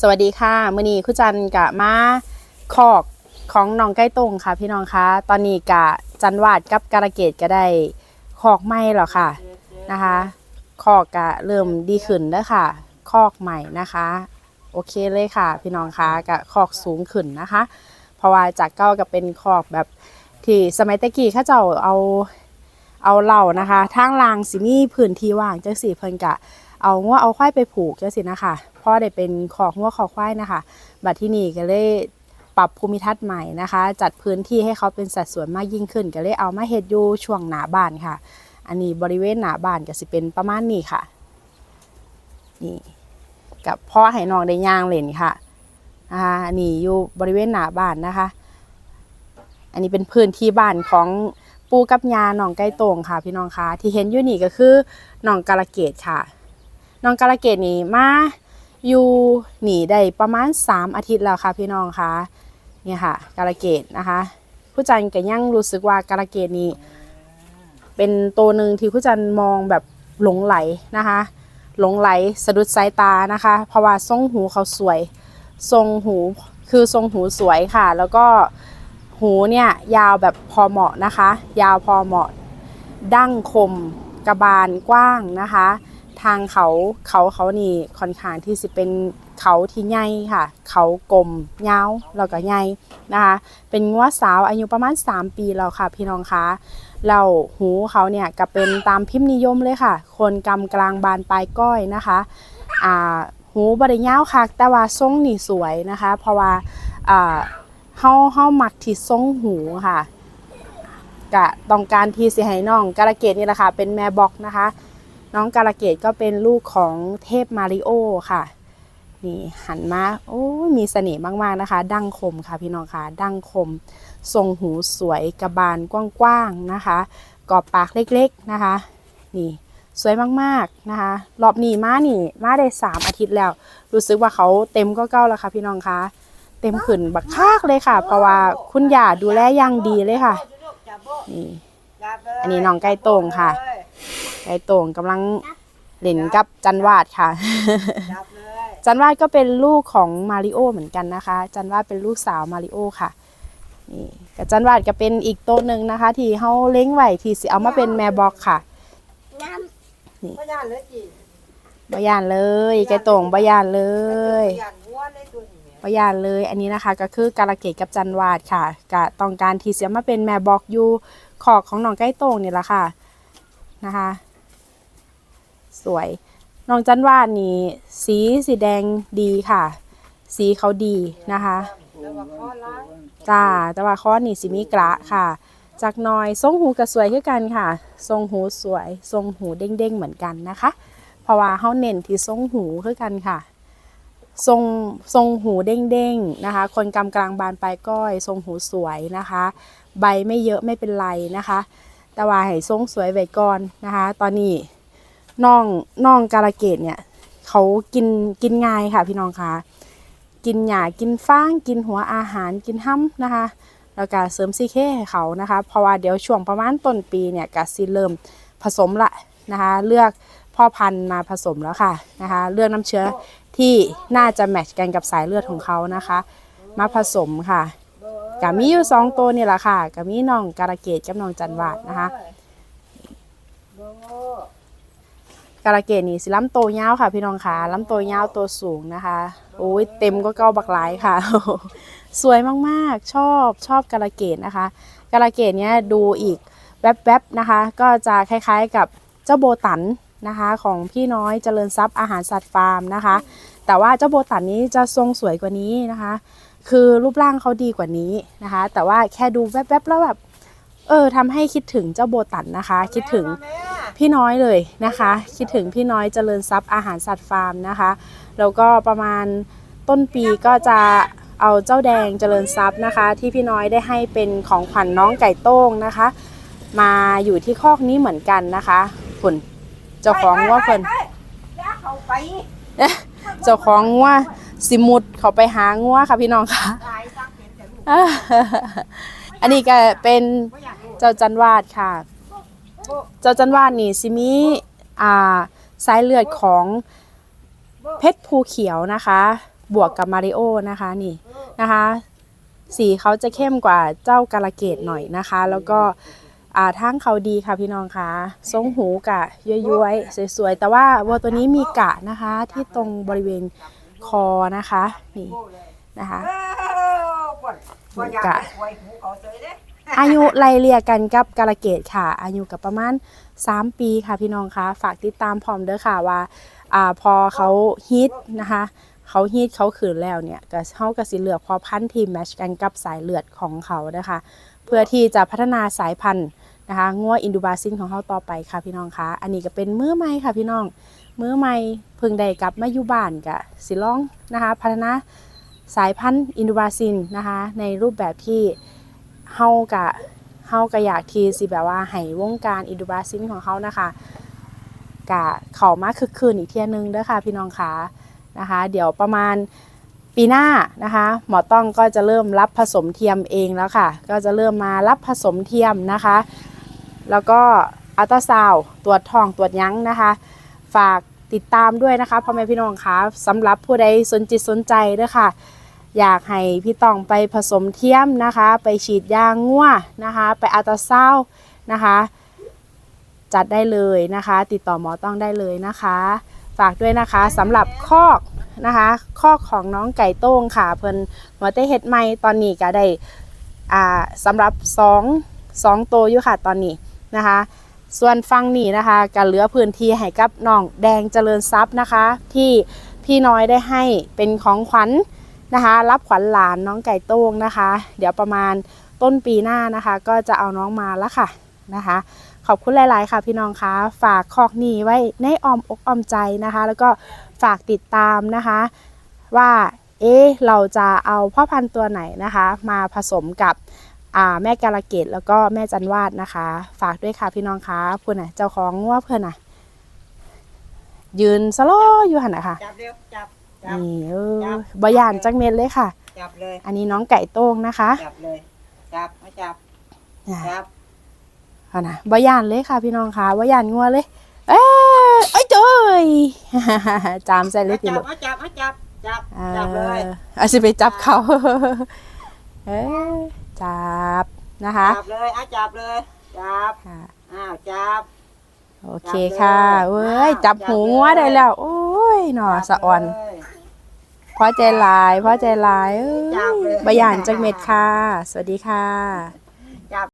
สวัสดีค่ะมื่อนี้คุณจันกะมาคอกของน้องใกล้ตรงค่ะ พี่น้องคะตอนนี้กะจันวาดกับการะเกดก็ได้คอกใหม่แล้วค่ะนะคะคอกกะเริ่มดีขึ้นแล้วค่ะ คอกใหม่นะคะ โอเคเลยค่ะ พี่น้องคะกะคอกสูงขึ้นนะคะ เพราะว่าจากเก้าก็เป็นคอกแบบที่สมัยตะกี้ข้าเจ้าเอาเอาเหล่านะคะทางลางสิมีพื้นที่ว่างจังสีเพิ่นกะ เอางัวเอาควายไปผูกจังสินะคะพ่อได้เป็นขอกงัวขอควายนะคะบัดที่นี่ก็เลยปรับภูมิทัศน์ใหม่นะคะ จัดพื้นที่ให้เขาเป็นสัดส่วนมากยิ่งขึ้น ก็เลยเอามาเฮ็ดอยู่ช่วงหน้าบ้านค่ะ อันนี้บริเวณหน้าบ้านก็สิเป็นประมาณนี้ค่ะ นี่กับพ่อให้น้องได้ย่างเล่นค่ะนะคะอันนี้อยู่บริเวณหน้าบ้านนะคะ อันนี้เป็นพื้นที่บ้านของปูกับยาหนองไก่โตงค่ะ พี่น้องคะที่เห็นอยู่นี่ก็คือหนองกาลเกตค่ะ น้องกาลเกตนี่มาอยู่หนีได้ประมาณ 3 อาทิตย์แล้วค่ะพี่น้องคะเนี่ยค่ะกาลเกตนะคะ ผู้จันก็ยังรู้สึกว่ากาลเกตนี้เป็นตัวหนึ่งที่ผู้จันมองแบบหลงไหลนะคะ หลงไหลสะดุดสายตานะคะ เพราะว่าทรงหูเขาสวย ทรงหูคือทรงหูสวยค่ะ แล้วก็หูเนี่ยยาวแบบพอเหมาะนะคะ ยาวพอเหมาะดั้งคมกระบาลกว้างนะคะ ทางเขาเขาเขานี่ค่อนข้างที่สิเป็นเขาที่ใหญ่ค่ะ เขากลมยาวแล้วก็ใหญ่นะคะ เป็นงัวสาวอายุประมาณ 3 ปีแล้วค่ะ พี่น้องคะเราหูเขาเนี่ยก็เป็นตามพิมพ์นิยมเลยค่ะ คนกำกลางบานปลายก้อยนะคะอ่าหูบริยาวค่ะแต่ว่าทรงนี่สวยนะคะ เพราะว่าอ่าเฮาเฮามักที่ทรงหูค่ะกะต้องการที่สิให้น้องกาลเกตนี่แหละค่ะ เป็นแม่บอกนะคะ น้องกาลเกตก็เป็นลูกของเทพมาริโอค่ะ นี่หันมาโอ้มีเสน่ห์มากๆนะคะ ดั้งคมค่ะพี่น้องค่ะดั้งคม ทรงหูสวยกระบาลกว้างๆนะคะกรอบปากเล็กๆนะคะ นี่สวยมากๆนะคะ รอบนี้มานี่มาได้สามอาทิตย์แล้ว รู้สึกว่าเขาเต็มก็เก้าแล้วค่ะพี่น้องคะเต็มขึ้นบักคากเลยค่ะ เพราะว่าคุณย่าดูแลอย่างดีเลยค่ะ นี่ อันนี้น้องไก่โต่งค่ะ ไก่โต่งกำลังเล่นกับจันวาดค่ะจับเลยจันวาดก็เป็นลูกของมาริโอเหมือนกันนะคะ จันวาดเป็นลูกสาวมาริโอค่ะนี่กับจันวาดก็เป็นอีกโต๊ะหนึ่งนะคะ ที่เขาเล้งไว้ที่สิเอามาเป็นแม่บอกค่ะไม่ย่านเลยจีบยานเลยไก่โต่งบยานเลย ย่ยานเลย อันนี้นะคะก็คือการะเกดกับจันวาดค่ะก็ต้องการที่เสียมาเป็นแม่บอกอยู่ขอกของน้องไก่โต่งนี่แหละค่ะนะคะ สวยน้องจันวาดนี่สีสีแดงดีค่ะ สีเขาดีนะคะจ้าจ้าแต่ว่าข้อนี่สิมีกระค่ะ จากน้อยทรงหูก็สวยคือกันค่ะ ทรงหูสวย ทรงหูเด้งๆเหมือนกันนะคะ เพราะว่าเขาเน้นที่ทรงหูคือกันค่ะ ทรงทรงหูเด้งๆนะคะ คนกำกลางบานปลายก้อย ทรงหูสวยนะคะ ใบไม่เยอะไม่เป็นไรนะคะ แต่ว่าให้ทรงสวยไว้ก่อนนะคะ ตอนนี้น้องน้องกาลเกตเนี่ยเขากินกินง่ายค่ะพี่น้องคะกินหญ้ากินฟางกินหัวอาหารกินห้ำนะคะ แล้วก็เสริมซีเคให้เขานะคะ เพราะว่าเดี๋ยวช่วงประมาณต้นปีเนี่ยกสิเริ่มผสมละนะคะ เลือกพ่อพันธุ์มาผสมแล้วค่ะนะคะ เลือกน้ำเชื้อ ที่น่าจะแมทช์กันกับสายเลือดของเขานะคะ มาผสมค่ะกมีอยู่สองตัวนี่แหละค่ะกมีน้องการะเกดกับน้องจันวาดนะคะการะเกดนี่สิล้ำโตวยาวค่ะ พี่น้องค่ะล้ำโตวยาวตัวสูงนะคะโอ้ยเต็มก็เก้าบักหลายค่ะ สวยมากๆ ชอบชอบการะเกดนะคะการะเกดเนี้ยดูอีกแวบๆนะคะ ก็จะคล้ายๆกับเจ้าโบตัน นะคะ ของพี่น้อยเจริญทรัพย์อาหารสัตว์ฟาร์มนะคะ แต่ว่าเจ้าโบตันนี้จะทรงสวยกว่านี้นะคะ คือรูปร่างเขาดีกว่านี้นะคะ แต่ว่าแค่ดูแวบๆแล้วแบบเออทำให้คิดถึงเจ้าโบตันนะคะ คิดถึงพี่น้อยเลยนะคะ คิดถึงพี่น้อยเจริญทรัพย์อาหารสัตว์ฟาร์มนะคะแล้วก็ประมาณต้นปีก็จะเอาเจ้าแดงเจริญทรัพย์นะคะ ที่พี่น้อยได้ให้เป็นของขวัญน้องไก่โต้งนะคะ มาอยู่ที่คอกนี้เหมือนกันนะคะผล เจ้าของว่าเพิ่นแล้วเขาไปเจ้าของว่าสิมุดเขาไปหางัวค่ะพี่น้องค่ะตายซักเป็นแต่ลูกอันนี้ก็เป็นไม่อยากลูกเจ้าจันวาดค่ะ เจ้าจันวาดนี่สิมีอ่าสายเลือดของเพชรภูเขียวนะคะ บวกกับมาริโอนะคะนี่นะคะ สีเขาจะเข้มกว่าเจ้ากาลเกตหน่อยนะคะ แล้วก็ อ่าทางเขาดีค่ะพี่น้องคะทรงหูกะย้วยๆสวยๆ แต่ว่าวัวตัวนี้มีกะนะคะที่ตรงบริเวณคอนะคะนี่นะคะเออปวดปวดอยากไปป่วยหูเขาเฉยเด้อายุไล่เลี่ยกันกับกาลเกตค่ะ อายุกับประมาณ 3 ปีค่ะพี่น้องคะฝากติดตามพร้อมเด้อค่ะว่าอ่าพอเขาฮิตนะคะเขาฮิตเขาขืนแล้วเนี่ยก็เขาก็สิเลือกพอพันธุ์ทีมแมชกันกับสายเลือดของเขานะคะ เพื่อที่จะพัฒนาสายพันธุ์ นะคะงัวอินดูบาซินของเขาต่อไปค่ะพี่น้องคะอันนี้ก็เป็นมือใหม่ค่ะพี่น้องมือใหม่เพิ่งได้กลับมาอยู่บ้านกะสิลองนะคะ พัฒนาสายพันธุ์อินดูบาซินนะคะ ในรูปแบบที่เฮากะเฮากะอยากทีสิแบบว่าให้วงการอินดูบาซินของเขานะคะกะเขามาคึกคืนอีกเทียนึงเด้อค่ะพี่น้องคะนะคะ เดี๋ยวประมาณปีหน้านะคะหมอต้องก็จะเริ่มรับผสมเทียมเองแล้วค่ะ ก็จะเริ่มมารับผสมเทียมนะคะ แล้วก็อัลตราซาวด์ตรวจทองตรวจยั้งนะคะ ฝากติดตามด้วยนะคะพ่อแม่พี่น้องคะสำหรับผู้ใดสนจิตสนใจด้วยค่ะ อยากให้พี่ต้องไปผสมเทียมนะคะ ไปฉีดยางัวนะคะ ไปอัลตราซาวด์นะคะ จัดได้เลยนะคะ ติดต่อหมอต้องได้เลยนะคะ ฝากด้วยนะคะสำหรับคอกนะคะคอกของน้องไก่โต้งค่ะ เพิ่นหัวเต้เฮ็ดใหม่ตอนนี้ก็ได้อ่าสำหรับ2 2โตวอยู่ค่ะตอนนี้ นะคะ ส่วนฟังนี่นะคะก็เหลือพื้นที่ให้กับน้องแดงเจริญทรัพย์นะคะ ที่พี่น้อยได้ให้เป็นของขวัญนะคะ รับขวัญหลานน้องไก่โต้งนะคะ เดี๋ยวประมาณต้นปีหน้านะคะ ก็จะเอาน้องมาแล้วค่ะนะคะ ขอบคุณหลาย ๆ ค่ะพี่น้องคะฝากคอกนี้ไว้ในอ้อมอกอ้อมใจนะคะ แล้วก็ฝากติดตามนะคะ ว่าเอ๊ะเราจะเอาพ่อพันธุ์ตัวไหนนะคะ มาผสมกับ แม่กาลเกตแล้วก็แม่จันวาดนะคะ ฝากด้วยค่ะพี่น้องคะเพื่อนน่ะเจ้าของงัวเพื่อนน่ะ ยืนสโลว์อยู่หันนะคะจับเร็วจับจับนี่เออจับบยานจักเม็ดเลยค่ะ จับเลยอันนี้น้องไก่โต้งนะคะจับเลยจับมาจับอ่าจับเอานะบยานเลยค่ะ พี่น้องคะบยานงัวเลย เอ้ยเอ้ยเจ้ยจามใส่เลยมาพี่จัลูบกมาจับมาจับจับเอจับเลยอเอาสิไปจับเขาเอ้ย จับนะคะจับเลยอะจับเลยจับค่ะอ้าวจับ โอเคค่ะเว้ยจับหูงัวได้แล้ว โอ้ยหนอสะอ่อนเลยเพราะใจหลายเพราะใจหลายเอ้จับเลยยบยานจักเม็ดค่ะ สวัสดีค่ะ